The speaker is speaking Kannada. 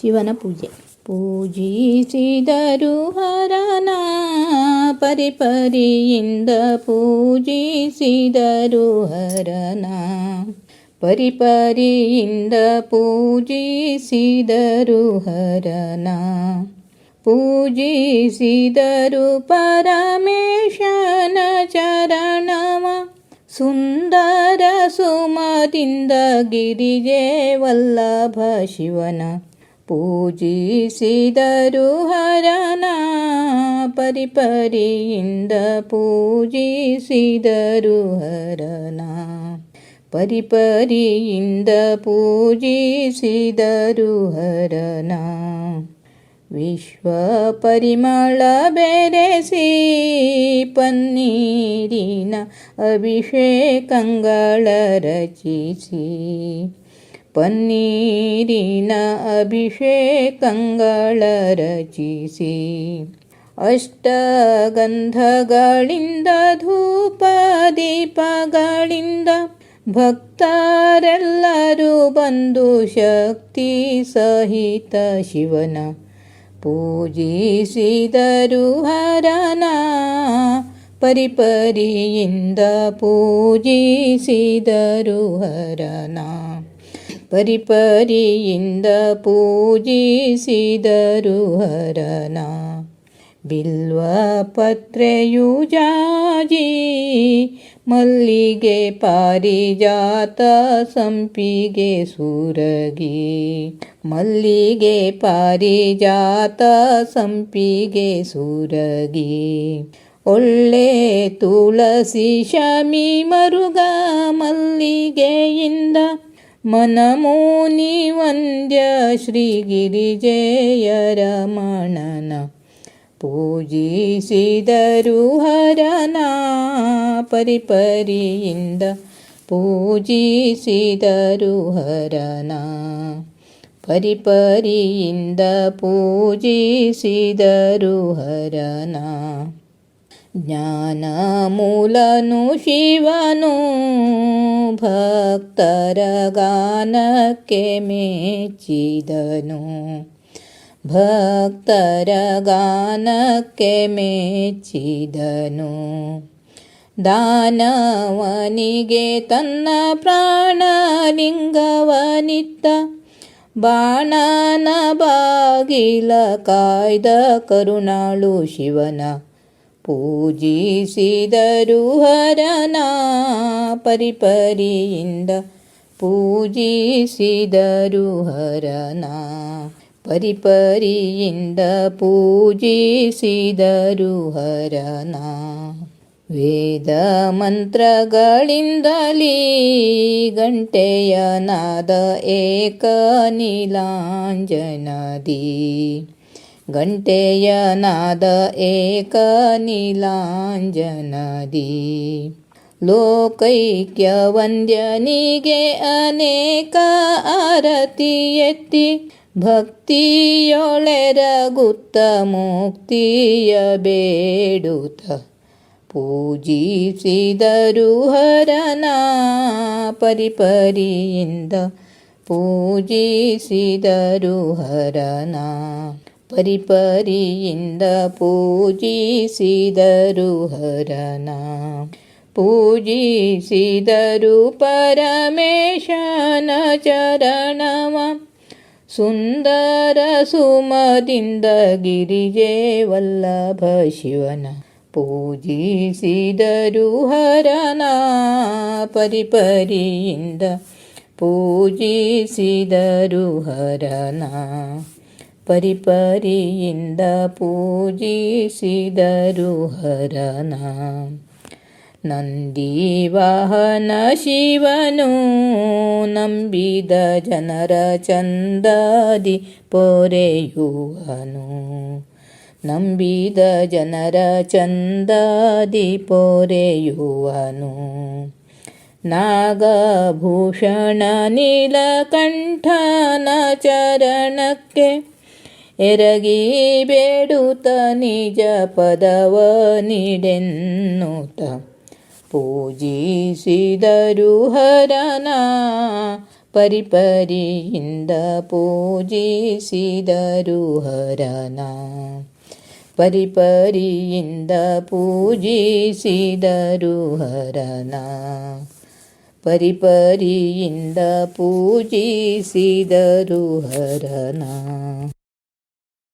ಶಿವನ ಪೂಜೆ. ಪೂಜಿಸಿದರು ಹರನ ಪರಿಪರಿಯಿಂದ ಪೂಜಿಸಿದರು ಹರನ ಪರಿಪರಿಯಿಂದ ಪೂಜಿಸಿದರು ಹರನ ಪೂಜಿಸಿದರು ಪರಮೇಶನ ಚರಣವ ಸುಂದರ ಸುಮದಿಂದ ಗಿರಿಜೆ ವಲ್ಲಭ ಶಿವನ ಪೂಜಿಸಿದರು ಹರನ ಪರಿಪರಿಯಿಂದ ಪೂಜಿಸಿದರು ಹರನ ಪರಿಪರಿಯಿಂದ ಪೂಜಿಸಿದರು ಹರನ ವಿಶ್ವ ಪರಿಮಳ ಬೆರೆಸಿ ಪನ್ನೀರಿನ ಅಭಿಷೇಕಂಗಳ ರಚಿಸಿ ಪನ್ನೀರಿನ ಅಭಿಷೇಕಂಗಳ ರಚಿಸಿ. ಅಷ್ಟಗಂಧಗಳಿಂದ ಧೂಪ ದೀಪಗಳಿಂದ ಭಕ್ತರೆಲ್ಲರೂ ಬಂದು ಶಕ್ತಿ ಸಹಿತ ಶಿವನ ಪೂಜಿಸಿದರು ಹರನ ಪರಿಪರಿಯಿಂದ ಪೂಜಿಸಿದರು ಹರನ. ಪರಿಪರಿಯಿಂದ ಪೂಜಿಸಿದರು ಹರನ. ಬಿಲ್ವ ಪತ್ರೆಯು ಜಾಜಿ, ಮಲ್ಲಿಗೆ ಪಾರಿಜಾತ ಸಂಪಿಗೆ ಸುರಗಿ. ಮಲ್ಲಿಗೆ ಪಾರಿಜಾತ ಸಂಪಿಗೆ ಸುರಗಿ. ಒಳ್ಳೆ ತುಳಸಿ ಶಮಿ ಮರುಗ ಮಲ್ಲಿಗೆಯಿಂದ मनमुनिवन्द्य श्रीगिरिजयरमणन पूजरना परिपरि इन्द पूजरना परिपरि इन्द ಹರನ ಪರಿಪರಿಯಿಂದ ಪೂಜಿಸಿದರು ಹರನ ಜ್ಞಾನ ಮೂಲನು ಶಿವನು ಭಕ್ತರ ಗಾನಕ್ಕೆ ಮೆಚ್ಚಿದನು ಭಕ್ತರ ಗಾನಕ್ಕೆ ಮೆಚ್ಚಿದನು ದಾನವನಿಗೆ ತನ್ನ ಪ್ರಾಣಲಿಂಗವನಿತ್ತ ಬಾಣನ ಬಾಗಿಲ ಕಾಯ್ದ ಕರುಣಾಳು ಶಿವನ ಪೂಜಿಸಿದರು ಹರನ ಪರಿಪರಿಯಿಂದ ಪೂಜಿಸಿದರು ಹರನ ಪರಿಪರಿಯಿಂದ ಪೂಜಿಸಿದರು ಹರನ ವೇದ ಮಂತ್ರಗಳಿಂದಲೀ ಗಂಟೆಯ ನಾದ ಏಕ ನೀಲಾಂಜನದಿ ಗಂಟೆಯ ನಾದ ಏಕ ನೀಲಾಂಜನದಿ. ಲೋಕೈಕ್ಯ ವಂದ್ಯನಿಗೆ ಅನೇಕ ಆರತಿ ಎತ್ತಿ, ಭಕ್ತಿಯೊಳೆರಗುತ್ತ ಮುಕ್ತಿಯ ಬೇಡುತ ಪೂಜಿಸಿದರು ಹರನ ಪರಿಪರಿಯಿಂದ, ಪೂಜಿಸಿದರು ಹರನ ಪರಿಪರಿಯಿಂದ ಪೂಜಿಸಿದರು ಹರನ. ಪೂಜಿಸಿದರು ಪರಮೇಶನ ಚರಣವ. ಸುಂದರ ಸುಮದಿಂದ ಗಿರಿಜೆ ವಲ್ಲಭ ಶಿವನ. ಪೂಜಿಸಿದರು ಹರನ ಪರಿಪರಿಯಿಂದ ಪೂಜಿಸಿದರು ಹರನ. ಪರಿಪರಿಯಿಂದ ಪೂಜಿಸಿದರು ಹರನ. ನಂದಿವಾಹನ ಶಿವನು ನಂಬಿದ ಜನರ ಚಂದಾದಿ ಪೊರೆಯುವನು. ನಂಬಿದ ಜನರ ಚಂದಾದಿ ಪೊರೆಯುವನು. ನಾಗಭೂಷಣ ನೀಲಕಂಠನ ಚರಣಕ್ಕೆ ಎರಗಿ ಬೇಡುತ್ತ ನಿಜ ಪದವ ನೀಡೆನ್ನುತ್ತ. ಪೂಜಿಸಿದರು ಹರನ ಪರಿಪರಿಯಿಂದ ಪೂಜಿಸಿದರು ಹರನ ಪರಿಪರಿಯಿಂದ ಪೂಜಿಸಿದರು ಹರನ ಪರಿಪರಿಯಿಂದ ಪೂಜಿಸಿದರು ಹರನ